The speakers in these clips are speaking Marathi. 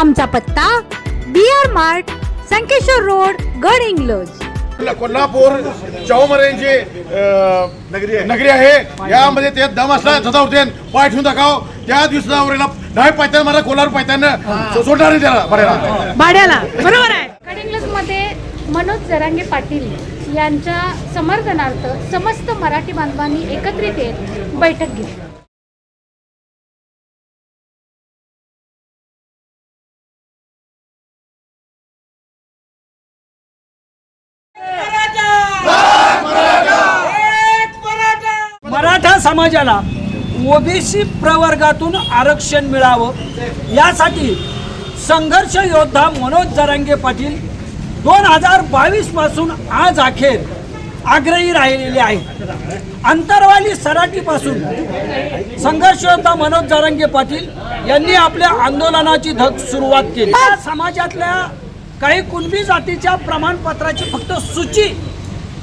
आमचा पत्ता B R mart Sankeshwar road Gadhinglaj. Kolhapur चौमरेंची नगरी आहे. नगरी आहे. यामध्ये ते दम असला सदा होते पाय ठेवून दाखव त्या दिवसावरील नाही पायथ्यान मला कोल्हापूर पायथ्यानं सोडणार नाही त्याला बऱ्याला भाड्याला बरोबर आहे. मध्ये मनोज जरांगे पाटील यांच्या समर्थनार्थ समस्त मराठी बांधवांनी एकत्रित येत बैठक घेतली. मराठा समाजाला ओबीसी प्रवर्गातून आरक्षण मिळावं यासाठी संघर्ष योद्धा मनोज जरांगे पाटील दोन हजार बावीसपासून आज अखेर आग्रही राहिलेले आहे अंतरवाली सराटीपासून संघर्षयोद्धा मनोज जरांगे पाटील यांनी आपल्या आंदोलनाची धग सुरुवात केली. या समाजातल्या काही कुणबी जातीच्या प्रमाणपत्राची फक्त सूची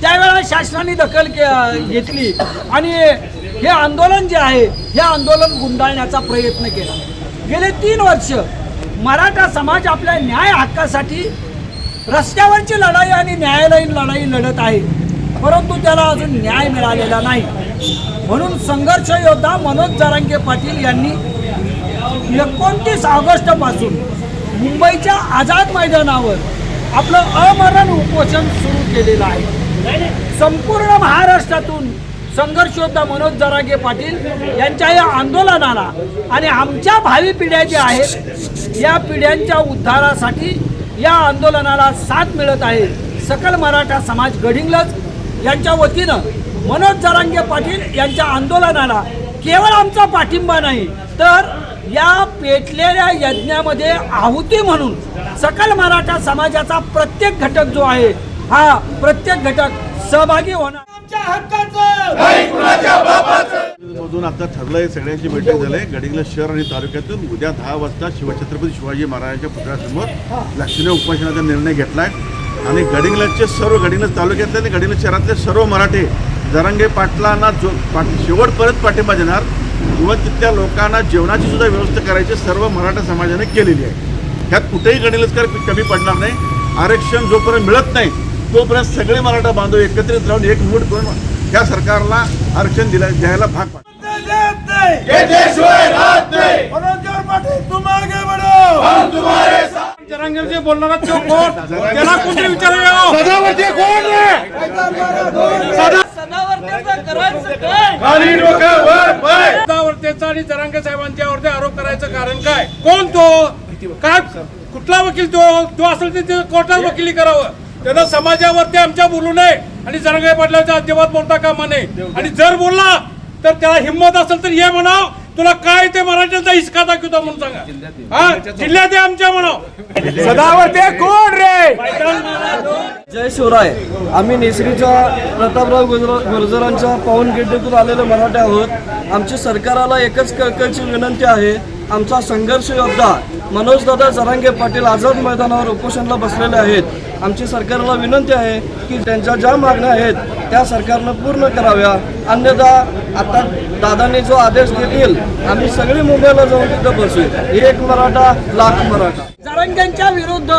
त्यावेळेला शासनाने दखल के- घेतली. आणि हे आंदोलन जे आहे हे आंदोलन गुंडाळण्याचा प्रयत्न केला. गेले तीन वर्ष मराठा समाज आपल्या न्याय हक्कासाठी रस्त्यावरची लढाई आणि न्यायालयीन लढाई लढत आहे. परंतु त्याला अजून न्याय मिळालेला नाही. म्हणून संघर्ष योद्धा मनोज जरांगे पाटील यांनी एकोणतीस ऑगस्टपासून मुंबईच्या आझाद मैदानावर आपलं अमरण उपोषण सुरू केलेलं आहे. संपूर्ण महाराष्ट्रातून संघर्षोद्धा मनोज जरागे पाटील यांच्या या आंदोलनाला आणि आमच्या भावी पिढ्या ज्या आहेत या पिढ्यांच्या उद्धारासाठी या आंदोलनाला साथ मिळत आहे. सकल मराठा समाज गडिंगलज यांच्या वतीनं मनोज जरांगे पाटील यांच्या आंदोलनाला केवळ आमचा पाठिंबा नाही तर या पेटलेल्या यज्ञामध्ये आहुती म्हणून सकल मराठा समाजाचा प्रत्येक घटक जो आहे हा प्रत्येक घटक सहभागी होणार. मधून आता ठरलंय सगळ्यांची बैठक झाली. गडिंगला शहर आणि तालुक्यातून उद्या दहा वाजता शिवछत्रपती शिवाजी महाराजांच्या पुतळ्यासमोर लक्षणीय उपोषणाचा निर्णय घेतलाय. आणि गडिंगलजचे सर्व गडिंगलज तालुक्यातले आणि गडिंगलज शहरातले सर्व मराठे जरांगे पाटलांना जो पाट शेवटपर्यंत पाठिंबा देणार इव्हन तिथल्या लोकांना जेवणाची सुद्धा व्यवस्था करायची सर्व मराठा समाजाने केलेली आहे. ह्यात कुठेही गडिंगलजकर कमी पडणार नाही. आरक्षण जोपर्यंत मिळत नाही तोपर्यंत सगळे मराठा बांधव एकत्रित राहून एक मूठ करून त्या सरकारला आरक्षण दिला द्यायला भाग पाडतो जरांगे बोलणारा तो कोण त्याला कोणतरी विचारायला खाली आणि जरांगे साहेबांच्यावरती आरोप करायचं कारण काय कोण तो? काय? कुठला वकील तो? तो असेल तर कोर्टात वकिली करावं. त्यानं समाजावरती आमच्या बोलू नये आणि जरांगे पाटलाच्या अजिबात बोलता कामा नये. आणि जर बोलला तर त्याला हिंमत असेल तर ये म्हणाव. तुला काय ते मराठ्यांचा हिसका दाखवतो म्हणून सांगा. हा? जिल्ह्यात आहे आमच्या म्हणाव. सदावर्ते कोण रे? जय शिवराय. आम्ही नेसरीच्या प्रतापराव गुजर गुर्जरांच्या पावन गिड्डीतून आलेले मराठे आहोत. आमची सरकाराला एकच कळकळची विनंती आहे. आमचा संघर्ष योद्धा मनोजदादा जरांगे पाटील आझाद मैदानावर उपोषणाला बसलेले आहेत. आमची सरकारला विनंती आहे की त्यांच्या ज्या मागण्या आहेत त्या सरकारनं पूर्ण कराव्या. अन्यथा आता दादांनी जो आदेश देतील आम्ही सगळी मुंबईला जाऊन तिथं बसू. एक मराठा लाख मराठा. जरांग्यांच्या विरुद्ध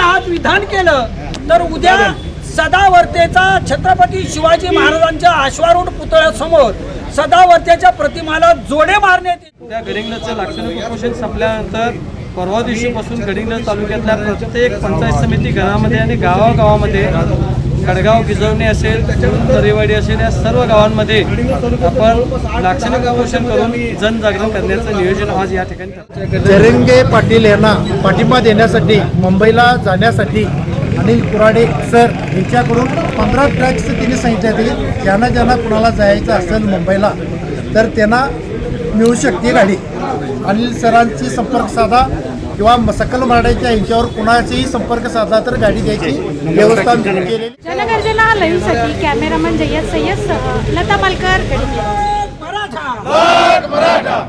आज विधान केलं तर उद्या सदावर्तेचा छत्रपती शिवाजी महाराजांच्या अश्वारूढ पुतळ्यासमोर सदावर्त्याच्या प्रतिमाला जोडे मारण्यात येतील त्या गडिंग्लजचं लाक्षणिक उपोषण संपल्यानंतर परवा दिवशीपासून गडिंग्लज तालुक्यातल्या प्रत्येक पंचायत समिती घरामध्ये आणि गावागावामध्ये कडगाव गिजवणे असेल दरेवाडी असेल या सर्व गावांमध्ये आपण लाक्षणिक उपोषण करून जनजागरण करण्याचं नियोजन आज या ठिकाणी करतो जरंगे पाटील यांना पाठिंबा देण्यासाठी मुंबईला जाण्यासाठी अनिल कुराडे सर यांच्याकडून पंधरा ट्रॅक्स तिने सांगितले होते ज्यांना ज्यांना कुणाला जायचं असेल मुंबईला तर त्यांना मिळू शकते गाडी अनिल सरांची संपर्क साधा किंवा सकल मराठ्याच्या यांच्यावर कुणाचाही संपर्क साधला तर गाडी द्यायची व्यवस्था आम्ही केलेली जनगर्जना लाईव्हसाठी कॅमेरामन जय्यद सय्यद सह लता मालकर मराठा